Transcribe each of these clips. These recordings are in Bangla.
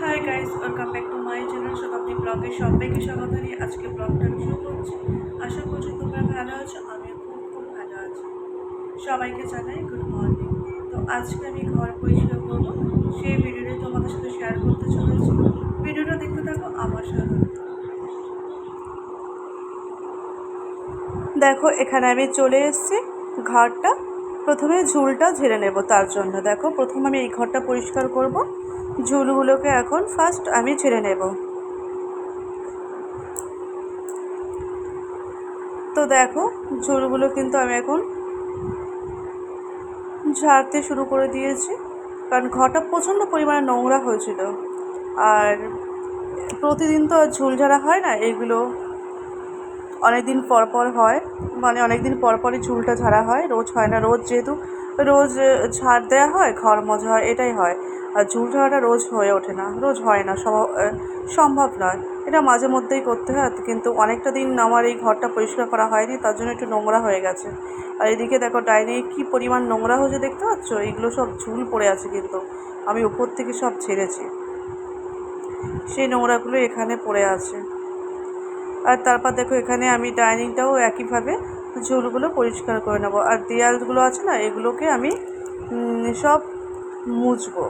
Hi guys welcome back to my channel Shatabdi ব্লগে সবাইকে স্বাগত জানিয়ে আজকে ব্লগটা আমি শুরু করছি। আশা করছি তোমরা ভালো আছো আমি খুব খুব ভালো আছি। সবাইকে জানাই গুড মর্নিং তো আজকে আমি ঘর পরিষ্কার করব, সেই ভিডিওটা তোমাদের সাথে শেয়ার করতে চলেছি। ভিডিওটা দেখতে থাকো, আমার সাথে দেখো, এখানে আমি চলে এসেছি ঘরটা। প্রথমে ঝুলটা ঝেড়ে নেব তার জন্য। দেখো, প্রথম আমি এই ঘরটা পরিষ্কার করব। ঝুলগুলোকে এখন ফার্স্ট আমি ছেড়ে নেব। তো দেখো, ঝুলগুলো কিন্তু আমি এখন ঝাড়তে শুরু করে দিয়েছি। কারণ ঘরটা প্রচণ্ড পরিমাণে নোংরা হয়েছিল। আর প্রতিদিন তো ঝুল ঝাড়া হয় না, এগুলো অনেক দিন পর পর হয়। মানে অনেক দিন পর পরই চুলটা ঝাড়া হয়, রোজ হয় না, রোজ যেহেতু রোজ ঝাড় দেওয়া হয়, ঘর মজা হয়, এটাই হয়। আর চুল ঝাড়াটা রোজ হয়ে ওঠে না, রোজ হয় না সম্ভব নয়। এটা মাঝে মধ্যেই করতে হয়, কিন্তু অনেকটা দিন আমার এই ঘরটা পরিষ্কার করা হয়নি, তার জন্য একটু নোংরা হয়ে গেছে। আর এদিকে দেখো ডাইনে কী পরিমাণ নোংরা হয়েছে দেখতে পাচ্ছ? এইগুলো সব ঝুল পড়ে আছে কিন্তু, আমি উপর থেকে সব ছেড়েছি। সেই নোংরাগুলো এখানে পড়ে আছে। আর তারপর দেখো এখানে আমি ডাইনিংটাও একইভাবে ঝুলগুলো পরিষ্কার করে নেব। আর দেয়ালগুলো আছে না, এগুলোকে আমি সব মুছবো।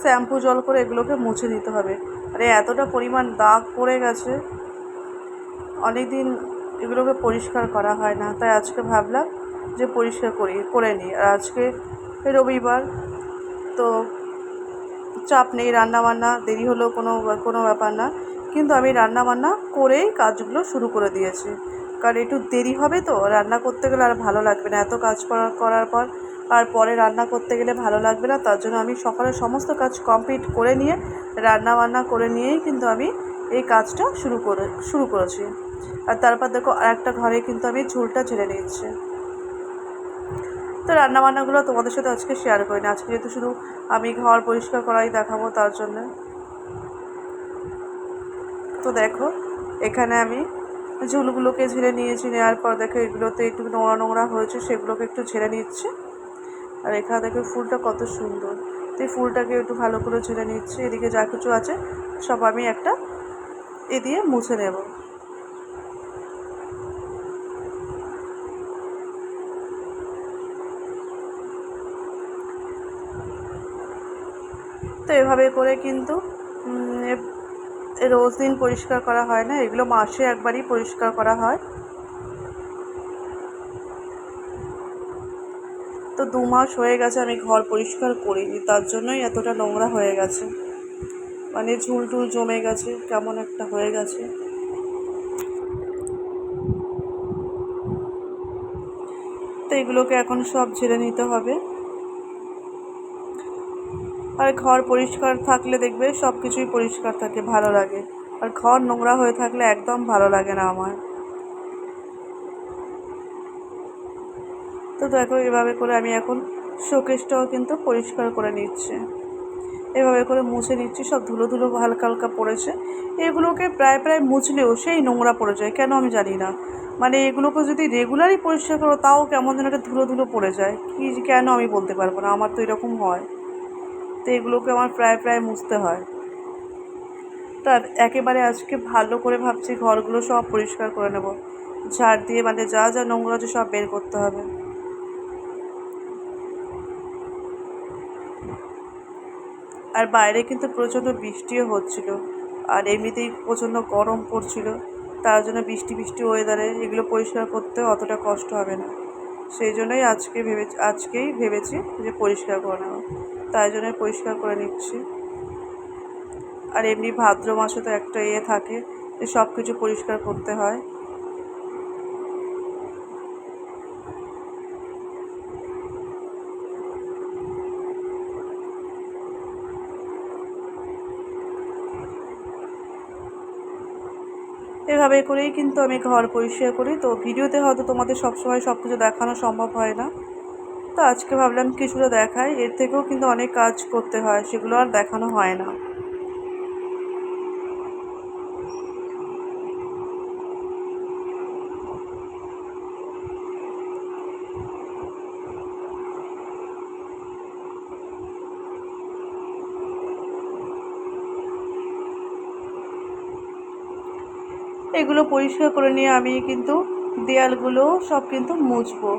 শ্যাম্পু জল করে এগুলোকে মুছে নিতে হবে। আরে এতটা পরিমাণ দাগ পড়ে গেছে। অনেক দিন এগুলোকে পরিষ্কার করা হয় না, তাই আজকে ভাবলাম যে পরিষ্কার করি, করে নিই। আর আজকে রবিবার, তো চাপ নেই, রান্নাবান্না, দেরি হলেও কোনো কোনো ব্যাপার না। কিন্তু আমি রান্না বান্না করেই কাজগুলো শুরু করে দিয়েছি। কারণ একটু দেরি হবে তো, রান্না করতে গেলে আর ভালো লাগবে না। এত কাজ করার করার পর আর পরে রান্না করতে গেলে ভালো লাগবে না, তার জন্য আমি সকালে সমস্ত কাজ কমপ্লিট করে নিয়ে রান্না বান্না করে নিয়েই কিন্তু আমি এই কাজটা শুরু করে, শুরু করেছি। আর তারপর দেখো আরেকটা ঘরে কিন্তু আমি ঝুলটা ছেড়ে নিচ্ছি তো রান্নাবান্নাগুলো তোমাদের সাথে আজকে শেয়ার করি না। আজকে যেহেতু শুধু আমি ঘর পরিষ্কার করাই দেখাবো তার জন্য। তো দেখো, এখানে আমি ঝুলগুলোকে ঝেড়ে নিয়েছি নেওয়ার পর দেখো এগুলোতে একটু নোংরা নোংরা হয়েছে, সেগুলোকে একটু ঝেড়ে নিচ্ছি। আর এখানে দেখো ফুলটা কত সুন্দর। তো এই ফুলটাকে একটু ভালো করে ঝেড়ে নিচ্ছি, এদিকে যা কিছু আছে সব আমি একটা এ দিয়ে মুছে নেব। তো এভাবে করে কিন্তু রোজ দিন পরিষ্কার করা হয় না, এগুলো মাসে একবারই পরিষ্কার করা হয়। তো দু মাস হয়ে গেছে, আমি ঘর পরিষ্কার করিনি, তার জন্যই এতটা নোংরা হয়ে গেছে। মানে ঝুল টুল জমে গেছে, কেমন একটা হয়ে গেছে। তো এগুলোকে এখন সব ঝেড়ে নিতে হবে। আর ঘর পরিষ্কার থাকলে দেখবে সব কিছুই পরিষ্কার থাকে, ভালো লাগে। আর ঘর নোংরা হয়ে থাকলে একদম ভালো লাগে না আমার। তো দেখো, এভাবে করে আমি এখন শোকেসটাও কিন্তু পরিষ্কার করে নিচ্ছি। এভাবে করে মুছে নিচ্ছি, সব ধুলো ধুলো হালকা হালকা পড়েছে। এগুলোকে প্রায় প্রায় মুছলেও সেই নোংরা পড়ে যায়, কেন আমি জানি না। মানে এগুলোকে যদি রেগুলারই পরিষ্কার করো, তাও কেমন যেন একটা ধুলো ধুলো পড়ে যায়। কী কেন আমি বলতে পারব না, আমার তো এরকম হয়। তো এগুলোকে আমার প্রায় প্রায় মুছতে হয়। তার একেবারে আজকে ভালো করে ভাবছি ঘরগুলো সব পরিষ্কার করে নেব। ঝাড় দিয়ে মানে যা যা নোংরা আছে সব বের করতে হবে। আর বাইরে কিন্তু প্রচণ্ড বৃষ্টিও হচ্ছিল। আর এমনিতেই প্রচণ্ড গরম পড়ছিল। তার জন্য বৃষ্টি বৃষ্টি ওয়েদারে এগুলো পরিষ্কার করতে অতটা কষ্ট হবে না। সেই জন্যই আজকে ভেবে আজকেই ভেবেছি যে পরিষ্কার করে নেব। তাই জন্য পরিষ্কার করে নিচ্ছি। আর এমনি ভাদ্র মাসে তো একটা ইয়ে থাকে যে সব কিছু পরিষ্কার করতে হয়। এভাবে করেই কিন্তু আমি ঘর পরিষ্কার করি। তো ভিডিওতে হয়তো তোমাদের সবসময় সব কিছু দেখানো সম্ভব হয় না। তো আজকে ভাবলাম কিছুটা দেখাই। এর থেকেও কিন্তু অনেক কাজ করতে হয়, সেগুলো আর দেখানো হয় না। এগুলো পরিষ্কার করে নিয়ে আমি কিন্তু দেয়ালগুলো সব কিন্তু মুছবো।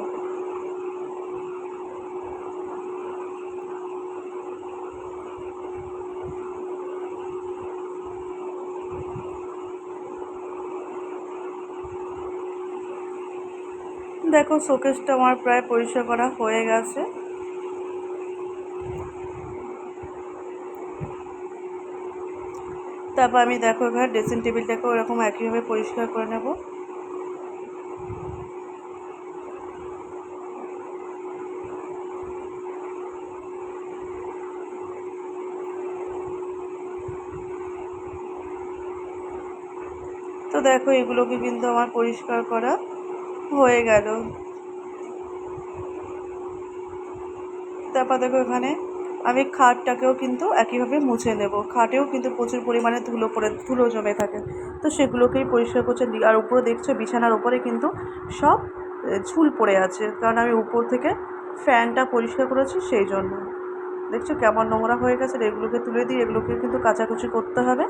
দেখো, শোকেসটা আমার প্রায় পরিষ্কার করা হয়ে গেছে। তারপর আমি দেখো এবার ড্রেসিং টেবিলটাকে ওরকম একইভাবে পরিষ্কার করে নেব। তো দেখো, এগুলোকে কিন্তু আমার পরিষ্কার করা হয়ে গেল। তারপর দেখো এখানে। আমি খাটটাকেও কিন্তু একইভাবে মুছে নেব। খাটেও কিন্তু প্রচুর পরিমাণে ধুলো পড়ে, ধুলো জমে থাকে। তো সেগুলোকেই পরিষ্কার করছে। আর উপরে দেখছ, বিছানার উপরে কিন্তু সব ঝুল পড়ে আছে। কারণ আমি উপর থেকে ফ্যানটা পরিষ্কার করেছি সেই জন্য। দেখছ কেমন নোংরা হয়ে গেছে। এগুলোকে তুলে দিই এগুলোকে কিন্তু কাচাকুচি করতে হবে।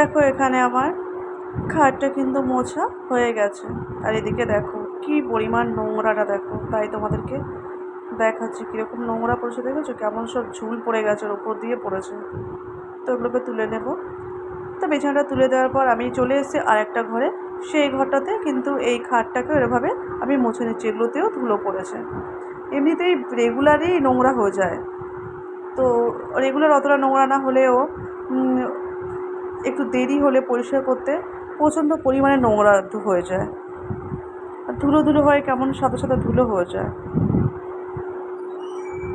দেখো এখানে আমার খাটটা কিন্তু মোছা হয়ে গেছে। আর এদিকে দেখো, কি পরিমাণ নোংরাটা দেখো। তাই তোমাদেরকে দেখাচ্ছি কীরকম নোংরা পড়েছে, দেখেছ? কেমন সব ঝুল পড়ে গেছে, ওর ওপর দিয়ে পড়েছে। তো ওগুলোকে তুলে নেব। তো বিছানাটা তুলে দেওয়ার পর আমি চলে এসেছি আরেকটা ঘরে। সেই ঘরটাতে কিন্তু এই খাটটাকে এভাবে আমি মুছে নিচ্ছি, এগুলোতেও ধুলো পড়েছে। এমনিতেই রেগুলারই নোংরা হয়ে যায়। তো রেগুলার অতটা নোংরা না হলেও একটু দেরি হলে পরিষ্কার করতে প্রচণ্ড পরিমাণে নোংরা হয়ে যায়। আর ধুলো ধুলো হয়, কেমন সাথে সাথে ধুলো হয়ে যায়।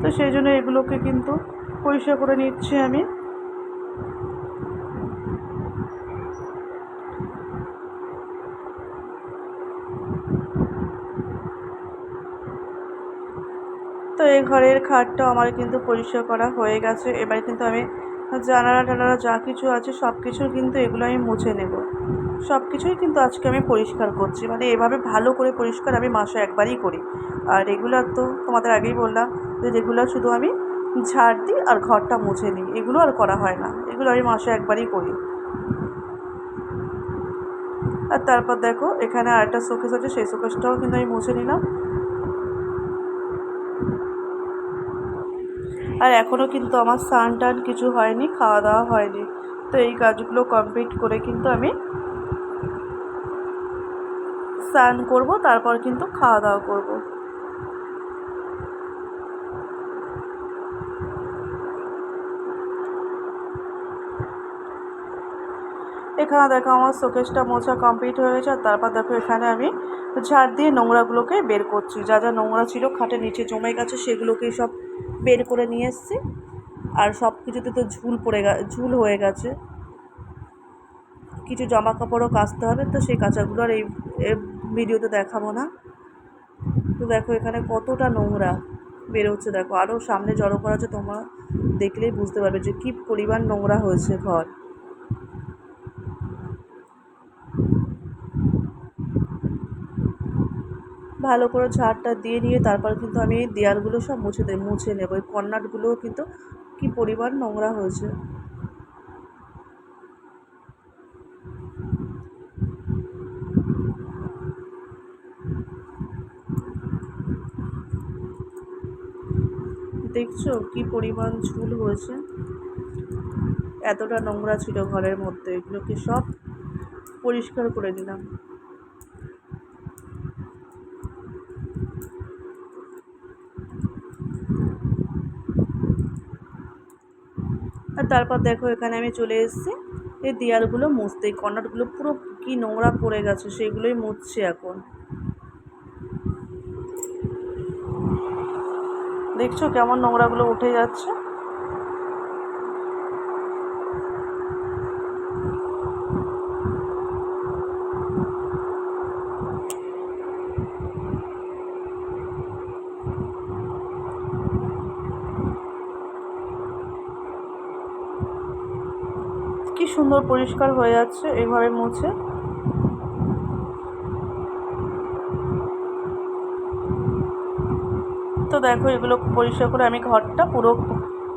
তো সেই জন্য এগুলোকে কিন্তু পরিষ্কার করে নিচ্ছি আমি। তো এই ঘরের খাটটা আমার কিন্তু পরিষ্কার করা হয়ে গেছে। এবার কিন্তু আমি জানালা টানালা যা কিছু আছে সব কিছু কিন্তু এগুলো আমি মুছে নেব। সব কিছুই কিন্তু আজকে আমি পরিষ্কার করছি। মানে এভাবে ভালো করে পরিষ্কার আমি মাসে একবারই করি। আর রেগুলার তো তোমাদের আগেই বললাম যে রেগুলার শুধু আমি ঝাড় দিই আর ঘরটা মুছে নিই, এগুলো আর করা হয় না। এগুলো আমি মাসে একবারই করি। আর তারপর দেখো, এখানে আরেকটা শোকেস আছে, সেই শোকেসটাও কিন্তু আমি মুছে নিলাম। আর এখনও কিন্তু আমার স্নান টান কিছু হয়নি, খাওয়া দাওয়া হয়নি। তো এই কাজগুলো কমপ্লিট করে কিন্তু আমি স্নান করব, তারপর কিন্তু খাওয়া দাওয়া করব। এখানে দেখো আমার শোকেসটা মোছা কমপ্লিট হয়ে গেছে, আর তারপর দেখো এখানে আমি ঝাড় দিয়ে নোংরাগুলোকে বের করছি। যা যা নোংরা ছিল খাটের নিচে জমে গেছে সেগুলোকেই সব বের করে নিয়ে এসছি। আর সব কিছুতে তো ঝুল পড়ে গে, ঝুল হয়ে গেছে। কিছু জামা কাপড়ও কাচতে হবে, তো সেই কাঁচাগুলো আর এই ভিডিওতে দেখাবো না। তো দেখো এখানে কতটা নোংরা বেরোচ্ছে দেখো। আরও সামনে জড়ো করা আছে, তোমরা দেখলেই বুঝতে পারবে যে কী পরিমাণ নোংরা হয়েছে ঘর। ভালো করে ঝাড়টা দিয়ে নিয়ে তারপর কিন্তু আমি এই দেয়ালগুলো সব মুছে দেব মুছে নেব। এই কর্নাটগুলোও কিন্তু কী পরিমাণ নোংরা হয়েছে। দেখছ কি পরিমাণ ঝুল হয়েছে? এতটা নোংরা ছিল ঘরের মধ্যে, এগুলোকে সব পরিষ্কার করে দিলাম আর তারপর দেখো, এখানে আমি চলে এসেছি। এই দেয়ালগুলো মুছতে, এই কর্নারগুলো পুরো কি নোংরা পড়ে গেছে, সেগুলোই মুছছে এখন। দেখছ কেমন নোংরাগুলো উঠে যাচ্ছে? সুন্দর পরিষ্কার হয়ে যাচ্ছে এইভাবে মুছে। তো দেখো, এগুলো পরিষ্কার করে আমি ঘরটা পুরো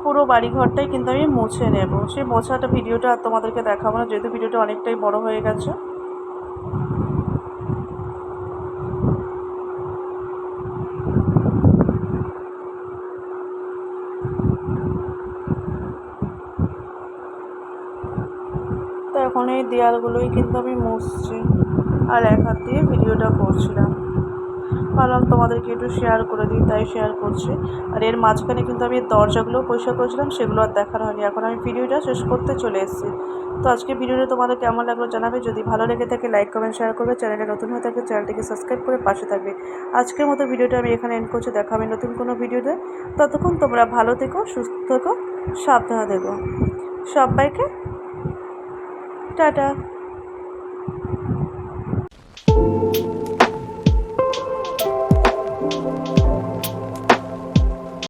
পুরো বাড়ি ঘরটাই কিন্তু আমি মুছে নেব। সেই মোছাটা ভিডিওটা আর তোমাদেরকে দেখাবো না, যেহেতু ভিডিওটা অনেকটাই বড় হয়ে গেছে তো এখন এই দেয়ালগুলোই কিন্তু আমি মুছছি। আর এক হাত দিয়ে ভিডিওটা করছিলাম। ভাবলাম তোমাদেরকে একটু শেয়ার করে দিই, তাই শেয়ার করছি। আর এর মাঝখানে কিন্তু আমি দরজাগুলো পরিষ্কার করেছিলাম, সেগুলো আর দেখানো হয়নি। এখন আমি ভিডিওটা শেষ করতে চলে এসেছি। তো আজকে ভিডিওটা তোমাদের কেমন লাগল জানাবে। যদি ভালো লেগে থাকে লাইক কমেন্ট শেয়ার করবে। চ্যানেলে নতুন হয়ে থাকে চ্যানেলটিকে সাবস্ক্রাইব করে পাশে থাকবে। আজকের মতো ভিডিওটা আমি এখানে এন্ড করছি। দেখা হবে নতুন কোনো ভিডিওতে। ততক্ষণ তোমরা ভালো থেকো, সুস্থ থেকো, সাবধানে থেকো। সবাইকে টাটা।